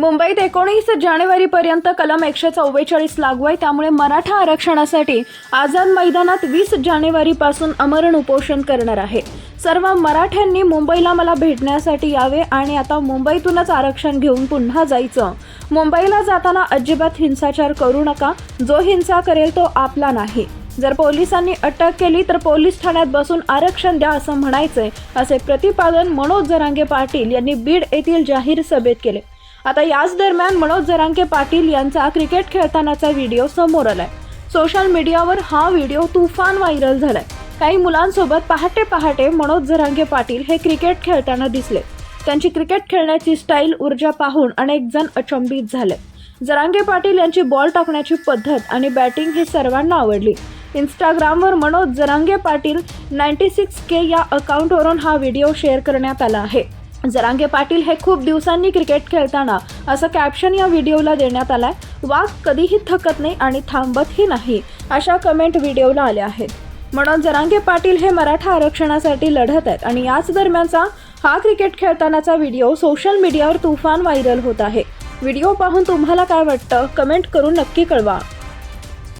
मुंबईत एकोणीस जानेवारीपर्यंत कलम एकशे चव्वेचाळीस लागू आहे. त्यामुळे मराठा आरक्षणासाठी आझाद मैदानात वीस जानेवारीपासून अमरण उपोषण करणार आहे. सर्व मराठ्यांनी मुंबईला मला भेटण्यासाठी यावे आणि आता मुंबईतूनच आरक्षण घेऊन पुन्हा जायचं. मुंबईला जाताना अजिबात हिंसाचार करू नका. जो हिंसा करेल तो आपला नाही. जर पोलिसांनी अटक केली तर पोलीस ठाण्यात बसून आरक्षण द्या असं म्हणायचंय असे प्रतिपादन मनोज जरांगे पाटील यांनी बीड येथील जाहीर सभेत केले. आता याच दरम्यान मनोज जरांगे पाटील यांचा क्रिकेट खेळतानाचा व्हिडिओ समोर आलाय. सोशल मीडियावर हा व्हिडिओ तुफान व्हायरल झालाय. काही मुलांसोबत पहाटे पहाटे मनोज जरांगे पाटील हे क्रिकेट खेळताना दिसले. त्यांची क्रिकेट खेळण्याची स्टाईल ऊर्जा पाहून अनेक जण अचंबित झाले. जरांगे पाटील यांची बॉल टाकण्याची पद्धत आणि बॅटिंग ही सर्वांना आवडली. इंस्टाग्रामवर Manoj Jarange Patil ninety six K या अकाउंटवरून हा व्हिडिओ शेअर करण्यात आला आहे. जरांगे पाटील हे खूप दिवसांनी क्रिकेट खेळताना असं कॅप्शन या व्हिडिओला देण्यात आलाय. वाघ कधीही थकत नाही आणि थांबतही नाही अशा कमेंट व्हिडिओला आल्या आहेत. म्हणून जरांगे पाटील हे मराठा आरक्षणासाठी लढत आहेत आणि याच दरम्यानचा हा क्रिकेट खेळतानाचा व्हिडिओ सोशल मीडियावर तुफान व्हायरल होत आहे. व्हिडिओ पाहून तुम्हाला काय वाटतं? कमेंट करून नक्की कळवा.